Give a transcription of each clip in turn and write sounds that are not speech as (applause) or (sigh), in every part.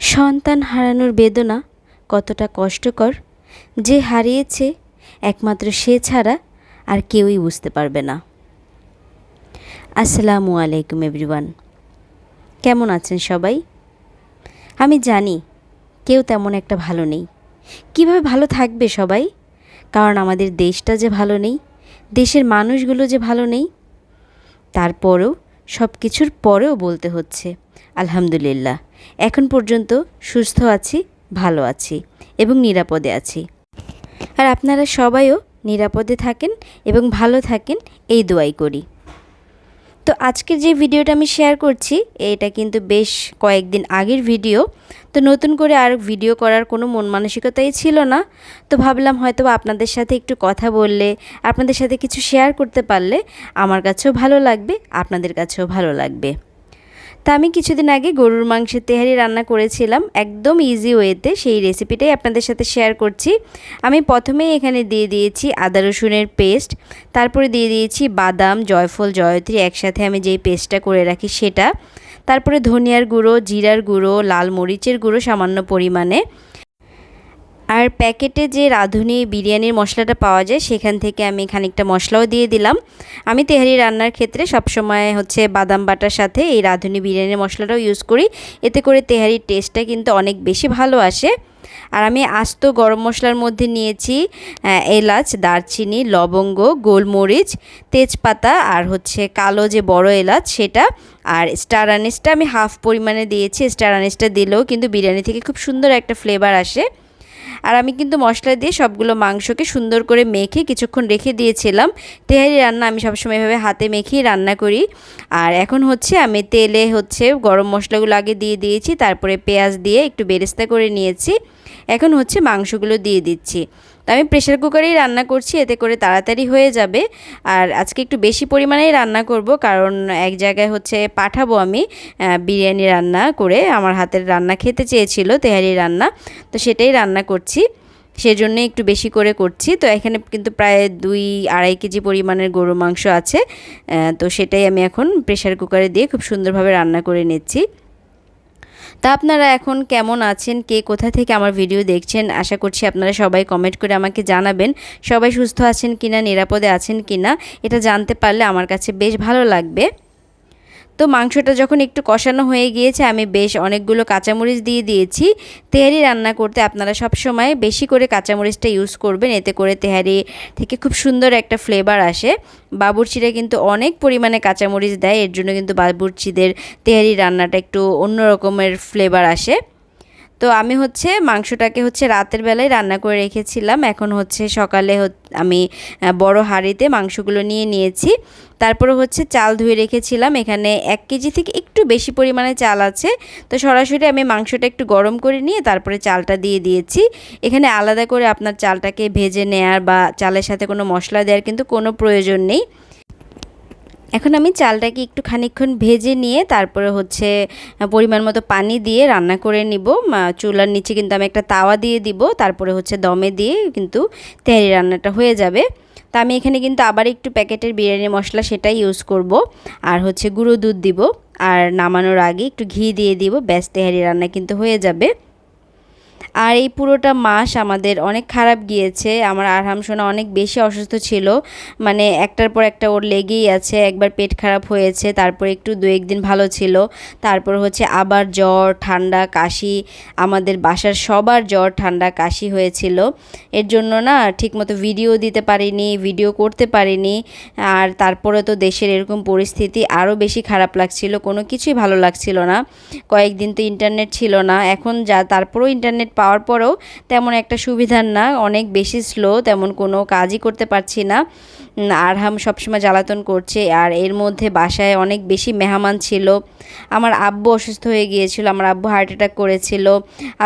সন্তান হারানোর বেদনা কতটা কষ্টকর, যে হারিয়েছে একমাত্র সে ছাড়া আর কেউই বুঝতে পারবে না। আসসালামু আলাইকুম এভরিওয়ান। কেমন আছেন সবাই? আমি জানি কেউ তেমন একটা ভালো নেই। কীভাবে ভালো থাকবে সবাই? কারণ আমাদের দেশটা যে ভালো নেই, দেশের মানুষগুলো যে ভালো নেই, তারপরেও সব কিছুর পরেও বলতে হচ্ছে, আলহামদুলিল্লাহ। এখন পর্যন্ত সুস্থ আছি, ভালো আছি এবং নিরাপদে আছি। আর আপনারা সবাইও নিরাপদে থাকেন এবং ভালো থাকেন, এই দোয়াই করি। তো আজকের যে ভিডিওটা আমি শেয়ার করছি, এটা কিন্তু বেশ কয়েকদিন আগের ভিডিও তো নতুন করে আর ভিডিও করার কোনো মন মানসিকতাই ছিল না। তো ভাবলাম হয়তো আপনাদের সাথে একটু কথা বললে, আপনাদের সাথে কিছু শেয়ার করতে পারলে আমার কাছেও ভালো লাগবে, আপনাদের কাছেও ভালো লাগবে। তা আমি কিছুদিন আগে গরুর মাংসের তেহারি রান্না করেছিলাম, একদম ইজি ওয়েতে সেই রেসিপিটাই আপনাদের সাথে শেয়ার করছি। আমি প্রথমেই এখানে দিয়ে দিয়েছি আদা রসুনের পেস্ট তারপরে দিয়ে দিয়েছি বাদাম, জয়ফল, জয়ত্রী, একসাথে আমি যেই পেস্টটা করে রাখি সেটা। তারপরে ধনিয়ার গুঁড়ো, জিরার গুঁড়ো, লাল মরিচের গুঁড়ো সামান্য পরিমাণে। আর প্যাকেটে যে রাঁধুনি বিরিয়ানির মশলাটা পাওয়া যায়, সেখান থেকে আমি খানিকটা মশলাও দিয়ে দিলাম। আমি তেহারি রান্নার ক্ষেত্রে সবসময় হচ্ছে বাদাম বাটার সাথে এই রাঁধুনি বিরিয়ানির মশলাটাও ইউজ করি। এতে করে তেহারির টেস্টটা কিন্তু অনেক বেশি ভালো আসে। আর আমি আস্ত গরম মশলার মধ্যে নিয়েছি এলাচ, দারচিনি, লবঙ্গ, গোলমরিচ, তেজপাতা আর হচ্ছে কালো যে বড় এলাচ সেটা। আর স্টার আনিসটা আমি হাফ পরিমাণে দিয়েছি। স্টার আনিসটা দিলেও কিন্তু বিরিয়ানি থেকে খুব সুন্দর একটা ফ্লেভার আসে। আর আমি কিন্তু মশলা দিয়ে সবগুলো মাংসকে সুন্দর করে মেখে কিছুক্ষণ রেখে দিয়েছিলাম। তেহারি রান্না আমি সবসময় এভাবে হাতে মেখেই রান্না করি। আর এখন হচ্ছে আমি তেলে হচ্ছে গরম মশলাগুলো আগে দিয়ে দিয়েছি, তারপরে পেঁয়াজ দিয়ে একটু বেরেস্তা করে নিয়েছি। এখন হচ্ছে মাংসগুলো দিয়ে দিচ্ছি। তো আমি প্রেশার কুকারেই রান্না করছি, এতে করে তাড়াতাড়ি হয়ে যাবে। আর আজকে একটু বেশি পরিমাণেই রান্না করব, কারণ এক জায়গায় হচ্ছে পাঠাবো আমি বিরিয়ানি রান্না করে। আমার হাতের রান্না খেতে চেয়েছিল তেহারি রান্না, তো সেটাই রান্না করছি। সেজন্য একটু বেশি করে করছি। তো এখানে কিন্তু প্রায় দুই আড়াই কেজি পরিমাণের গরু মাংস আছে তো সেটাই আমি এখন প্রেশার কুকারে দিয়ে খুব সুন্দরভাবে রান্না করে নিচ্ছি। তা আপনারা এখন কেমন আছেন? কে কোথা থেকে আমার ভিডিও দেখছেন? আশা করছি আপনারা সবাই কমেন্ট করে আমাকে জানাবেন, সবাই সুস্থ আছেন কিনা, নিরাপদে আছেন কিনা, এটা জানতে পারলে আমার কাছে বেশ ভালো লাগবে। তো মাংসটা যখন একটু কষানো হয়ে গিয়েছে, আমি বেশ অনেকগুলো কাঁচামরিচ দিয়ে দিয়েছি। তেহারি রান্না করতে আপনারা সব সময় বেশি করে কাঁচামরিচটা ইউজ করবেন। এতে করে তেহারি থেকে খুব সুন্দর একটা ফ্লেভার আসে। বাবুরচিরা কিন্তু অনেক পরিমাণে কাঁচামরিচ দেয়, এর জন্য কিন্তু বাবুরচিদের তেহারি রান্নাটা একটু অন্য রকমের ফ্লেভার আসে। তো আমি হচ্ছে মাংসটাকে হচ্ছে রাতের বেলায় রান্না করে রেখেছিলাম। এখন হচ্ছে সকালে আমি বড় হাঁড়িতে মাংসগুলো নিয়ে নিয়েছি। তারপরে হচ্ছে চাল ধুয়ে রেখেছিলাম। এখানে এক কেজি থেকে একটু বেশি পরিমাণে চাল আছে। তো সরাসরি আমি মাংসটা একটু গরম করে নিয়ে তারপরে চালটা দিয়ে দিয়েছি। এখানে আলাদা করে আপনার চালটাকে ভেজে নেয়ার বা চালের সাথে কোনো মশলা দেওয়ার কিন্তু কোনো প্রয়োজন নেই। এখন আমি চালটাকে একটু খানিক্ষণ ভেজে নিয়ে তারপরে হচ্ছে পরিমাণ মতো পানি দিয়ে রান্না করে নিব। চুলার নিচে কিন্তু আমি একটা তাওয়া দিয়ে দিব। তারপরে হচ্ছে দমে দিয়ে কিন্তু তেহারি রান্নাটা হয়ে যাবে। তা আমি এখানে কিন্তু আবার একটু প্যাকেটের বিরিয়ানি মশলা সেটাই ইউজ করব। আর হচ্ছে গুঁড়ো দুধ দিব। আর নামানোর আগে একটু ঘি দিয়ে দিব। ব্যাস, তেহারি রান্না কিন্তু হয়ে যাবে। আর এই পুরোটা মাস আমাদের অনেক খারাপ গিয়েছে। আমার আরহাম সোনা অনেক বেশি অসুস্থ ছিল। মানে একটার পর একটা ওর লেগেই আছে, একবার পেট খারাপ হয়েছে, তারপর একটু দু একদিন ভালো ছিল। তারপর হচ্ছে আবার জ্বর, ঠান্ডা, কাশি, আমাদের বাসার সবার জ্বর, ঠান্ডা, কাশি হয়েছিল। এর জন্য না ঠিকমতো ভিডিও দিতে পারিনি ভিডিও করতে পারিনি। আর তারপরে তো দেশের এরকম পরিস্থিতি আরও বেশি খারাপ লাগছিল, কোনো কিছুই ভালো লাগছিল না। কয়েকদিন তো ইন্টারনেট ছিল না, এখন যা তারপরেও ইন্টারনেট পাওয়ার পরেও তেমন একটা সুবিধার না, অনেক বেশি স্লো তেমন কোনো কাজই করতে পারছি না। আর আরহাম সবসময় জ্বালাতন করছে আর এর মধ্যে বাসায় অনেক বেশি মেহমান ছিল। আমার আব্বু অসুস্থ হয়ে গিয়েছিল, আমার আব্বু হার্ট অ্যাটাক করেছিল,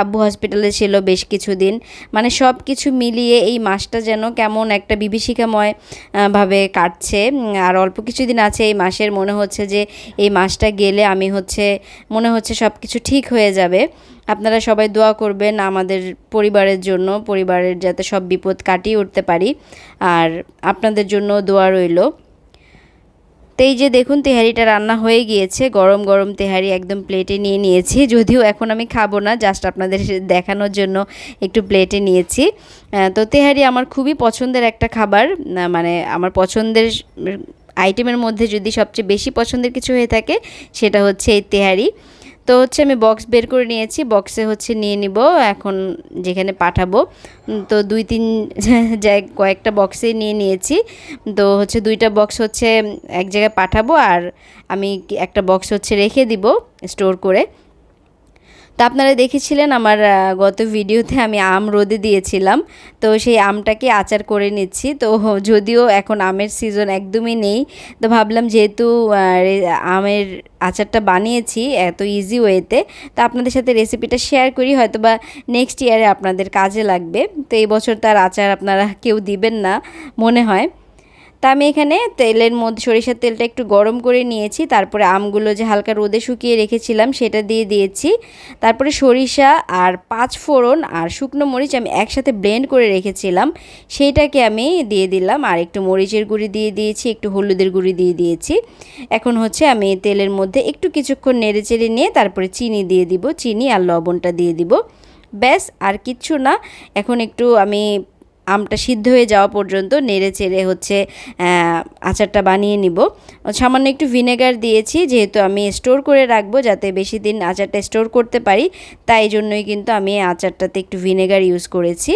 আব্বু হসপিটালে ছিল বেশ কিছুদিন। মানে সব কিছু মিলিয়ে এই মাসটা যেন কেমন একটা বিভীষিকাময় ভাবে কাটছে। আর অল্প কিছুদিন আছে, এই মাসের মনে হচ্ছে যে এই মাসটা গেলে আমি হচ্ছে, মনে হচ্ছে সব কিছু ঠিক হয়ে যাবে। আপনারা সবাই দোয়া করবেন আমাদের পরিবারের জন্য, পরিবারের যাতে সব বিপদ কাটিয়ে উঠতে পারি। আর আপনাদের জন্য দোয়া রইল। তো এই যে দেখুন, তেহারিটা রান্না হয়ে গিয়েছে। গরম গরম তেহারি একদম প্লেটে নিয়ে নিয়েছি। যদিও এখন আমি খাব না জাস্ট আপনাদের দেখানোর জন্য একটু প্লেটে নিয়েছি। তো তেহারি আমার খুবই পছন্দের একটা খাবার। মানে আমার পছন্দের আইটেমের মধ্যে যদি সবচেয়ে বেশি পছন্দের কিছু হয়ে থাকে, সেটা হচ্ছে এই তেহারি। তো হচ্ছে আমি বক্স বের করে নিয়েছি বক্সে হচ্ছে নিয়ে নিব, এখন যেখানে পাঠাবো। তো দুই তিন (laughs) জায়গায় কয়েকটা বক্সে নিয়ে নিয়েছি। তো হচ্ছে দুইটা বক্স হচ্ছে এক জায়গায় পাঠাবো আর আমি একটা বক্স হচ্ছে রেখে দিব স্টোর করে। তো আপনারা দেখেছিলেন আমার গত ভিডিওতে আমি আম রোদে দিয়েছিলাম। তো সেই আমটাকে আচার করে নিচ্ছি। তো যদিও এখন আমের সিজন একদমই নেই, তো ভাবলাম যেহেতু আমের আচারটা বানিয়েছি এত ইজি ওয়েতে তো আপনাদের সাথে রেসিপিটা শেয়ার করি হয়তো বা নেক্সট ইয়ারে আপনাদের কাজে লাগবে। তো এই বছর তার আচার আপনারা কেউ দিবেন না, মনে হয়। তা আমি এখানে তেলের মধ্যে সরিষার তেলটা একটু গরম করে নিয়েছি। তারপরে আমগুলো যে হালকা রোদে শুকিয়ে রেখেছিলাম সেটা দিয়ে দিয়েছি। তারপরে সরিষা আর পাঁচ ফোড়ন আর শুকনো মরিচ আমি একসাথে ব্লেন্ড করে রেখেছিলাম। সেইটাকে আমি দিয়ে দিলাম আর একটু মরিচের গুঁড়ি দিয়ে দিয়েছি, একটু হলুদের গুঁড়ি দিয়ে দিয়েছি। এখন হচ্ছে আমি তেলের মধ্যে একটু কিছুক্ষণ নেড়ে চেড়ে নিয়ে তারপরে চিনি দিয়ে দিব, চিনি আর লবণটা দিয়ে দিব। ব্যাস, আর কিচ্ছু না। এখন একটু আমি আমটা সিদ্ধ হয়ে যাওয়া পর্যন্ত নেড়ে চেড়ে হচ্ছে আচারটা বানিয়ে নিব। সামান্য একটু ভিনেগার দিয়েছি, যেহেতু আমি স্টোর করে রাখব যাতে বেশি দিন আচারটা স্টোর করতে পারি, তাই জন্যই কিন্তু আমি আচারটাতে একটু ভিনেগার ইউজ করেছি।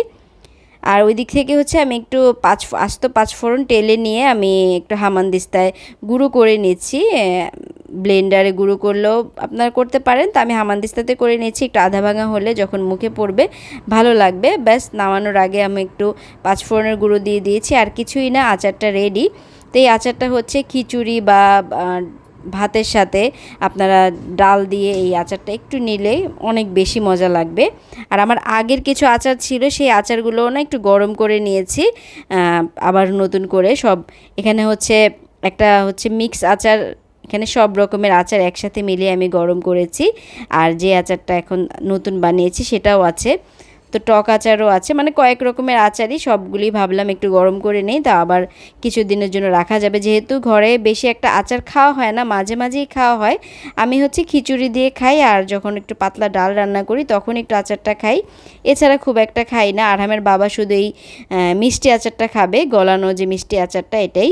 আর ওই দিক থেকে হচ্ছে আমি একটু পাঁচ, আস্ত পাঁচ ফোড়ন টেলে নিয়ে আমি একটু হামানদিস্তায় গুঁড়ো করে নিচ্ছি ব্লেন্ডারে গুঁড়ো করলেও আপনারা করতে পারেন। তো আমি হামানদিস্তাতে করে নিয়েছি, একটু আধা ভাঙা হলে যখন মুখে পড়বে, ভালো লাগবে। ব্যাস, নামানোর আগে আমি একটু পাঁচফোড়নের গুঁড়ো দিয়ে দিয়েছি। আর কিছুই না, আচারটা রেডি তো এই আচারটা হচ্ছে খিচুড়ি বা ভাতের সাথে আপনারা ডাল দিয়ে এই আচারটা একটু নিলে অনেক বেশি মজা লাগবে। আর আমার আগের কিছু আচার ছিল, সেই আচারগুলোও না একটু গরম করে নিয়েছি। আবার নতুন করে সব, এখানে হচ্ছে একটা হচ্ছে মিক্স আচার এখানে সব রকমের আচার একসাথে মিলিয়ে আমি গরম করেছি। আর যে আচারটা এখন নতুন বানিয়েছি সেটাও আছে। তো টক আচারও আছে মানে কয়েক রকমের আচারই, সবগুলি ভাবলাম একটু গরম করে নেই, তা আবার কিছুদিনের জন্য রাখা যাবে। যেহেতু ঘরে বেশি একটা আচার খাওয়া হয় না, মাঝে মাঝেই খাওয়া হয়, আমি হচ্ছে খিচুড়ি দিয়ে খাই, আর যখন একটু পাতলা ডাল রান্না করি তখন একটু আচারটা খাই। এছাড়া খুব একটা খাই না আরহামের বাবা শুধু এই মিষ্টি আচারটা খাবে, গলানো যে মিষ্টি আচারটা এটাই।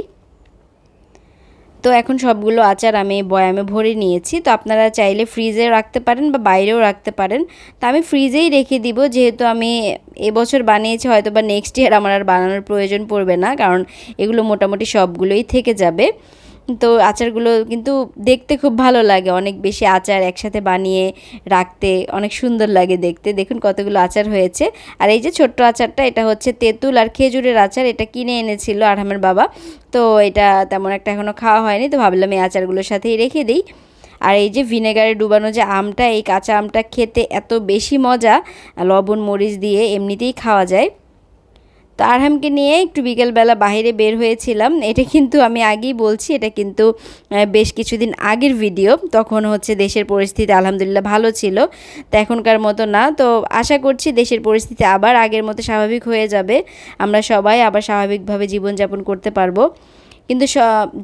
তো এখন সবগুলো আচার আমি বয়ামে ভরে নিয়েছি। তো আপনারা চাইলে ফ্রিজে রাখতে পারেন বা বাইরেও রাখতে পারেন। তো আমি ফ্রিজেই রেখে দিব, যেহেতু আমি এবছর বানিয়েছি হয়তো বা নেক্সট ইয়ার আমার আর বানানোর প্রয়োজন পড়বে না, কারণ এগুলো মোটামুটি সবগুলোই থেকে যাবে। তো আচারগুলো কিন্তু দেখতে খুব ভালো লাগে। অনেক বেশি আচার একসাথে বানিয়ে রাখতে অনেক সুন্দর লাগে দেখতে। দেখুন কতগুলো আচার হয়েছে। আর এই যে ছোট্ট আচারটা, এটা হচ্ছে তেঁতুল আর খেজুরের আচার, এটা কিনে এনেছিল আরহামের বাবা। তো এটা তেমন একটা এখনও খাওয়া হয়নি, তো ভাবলাম এই আচারগুলোর সাথেই রেখে দিই। আর এই যে ভিনেগারে ডুবানো যে আমটা, এই কাঁচা আমটা খেতে এত বেশি মজা লবণ, মরিচ দিয়ে এমনিতেই খাওয়া যায়। তো আরহামকে নিয়ে একটু বিকেলবেলা বাইরে বের হয়েছিলাম। এটা কিন্তু আমি আগেই বলছি, এটা কিন্তু বেশ কিছুদিন আগের ভিডিও। তখন হচ্ছে দেশের পরিস্থিতি আলহামদুলিল্লাহ ভালো ছিল, তো এখনকার মতো না। তো আশা করছি দেশের পরিস্থিতি আবার আগের মতো স্বাভাবিক হয়ে যাবে। আমরা সবাই আবার স্বাভাবিকভাবে জীবনযাপন করতে পারব। কিন্তু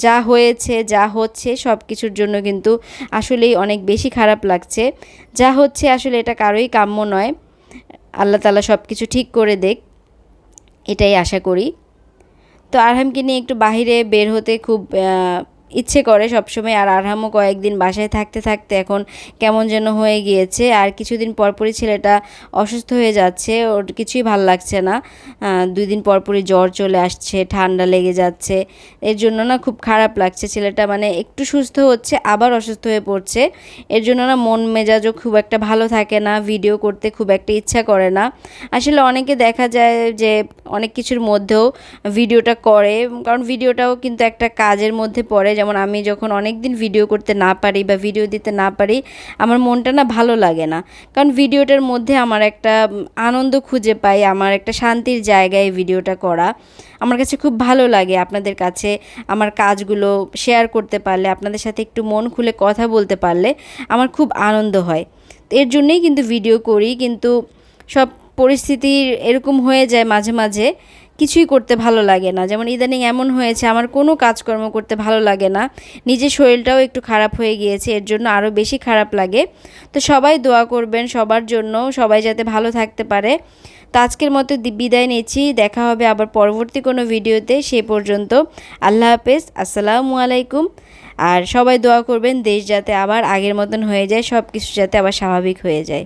যা হয়েছে, যা হচ্ছে সব কিছুর জন্য কিন্তু আসলেই অনেক বেশি খারাপ লাগছে। যা হচ্ছে আসলে এটা কারোই কাম্য নয়। আল্লাহ তালা সব কিছু ঠিক করে দেখ। এটাই আশা করি। তো আরহামকে নিয়ে একটু বাহিরে বের হতে খুব ইচ্ছে করে সবসময়। আর আরহামও কয়েকদিন বাসায় থাকতে থাকতে এখন কেমন যেন হয়ে গিয়েছে। আর কিছুদিন পরপরই ছেলেটা অসুস্থ হয়ে যাচ্ছে। ওর কিছুই ভালো লাগছে না। দুই দিন পরপরই জ্বর চলে আসছে, ঠান্ডা লেগে যাচ্ছে। এর জন্য না খুব খারাপ লাগছে। ছেলেটা মানে একটু সুস্থ হচ্ছে, আবার অসুস্থ হয়ে পড়ছে। এর জন্য না মন মেজাজও খুব একটা ভালো থাকে না। ভিডিও করতে খুব একটা ইচ্ছা করে না। আসলে অনেকে দেখা যায় যে অনেক কিছুর মধ্যেও ভিডিওটা করে। কারণ ভিডিওটাও কিন্তু একটা কাজের মধ্যে পড়ে। যেমন আমি যখন অনেক দিন ভিডিও করতে না পারি বা ভিডিও দিতে না পারি, আমার মনটা না ভালো লাগে না। কারণ ভিডিওটার মধ্যে আমার একটা আনন্দ খুঁজে পাই, আমার একটা শান্তির জায়গায় ভিডিওটা করা। আমার কাছে খুব ভালো লাগে আপনাদের কাছে আমার কাজগুলো শেয়ার করতে পারলে, আপনাদের সাথে একটু মন খুলে কথা বলতে পারলে আমার খুব আনন্দ হয়। এর জন্যই কিন্তু ভিডিও করি, কিন্তু সব পরিস্থিতির এরকম হয়ে যায় মাঝে মাঝে কিছুই করতে ভালো লাগে না। যেমন ইদানিং এমন হয়েছে, আমার কোনো কাজকর্ম করতে ভালো লাগে না। নিজের শরীরটাও একটু খারাপ হয়ে গিয়েছে, এর জন্য আরও বেশি খারাপ লাগে। তো সবাই দোয়া করবেন সবার জন্য, সবাই যাতে ভালো থাকতে পারে। তো আজকের মতো বিদায় নিচ্ছি। দেখা হবে আবার পরবর্তী কোনো ভিডিওতে। সে পর্যন্ত আল্লাহ হাফেজ, আসসালামু আলাইকুম। আর সবাই দোয়া করবেন দেশ যাতে আবার আগের মতন হয়ে যায় সব কিছু যাতে আবার স্বাভাবিক হয়ে যায়।